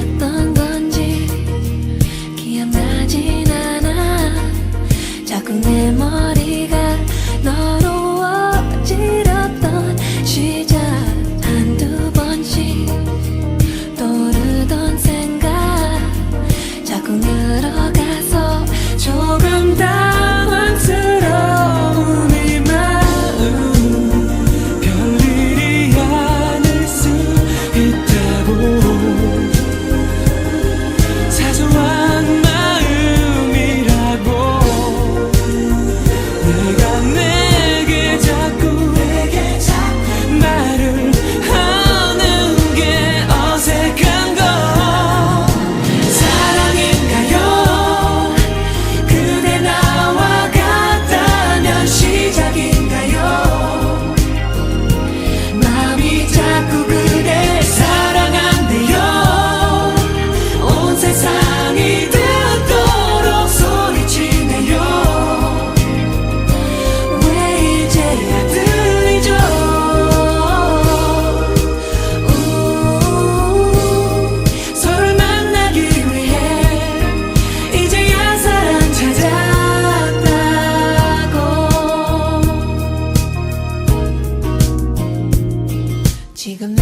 있었던 건지 기억나진 않아. 자꾸 내 머리 지금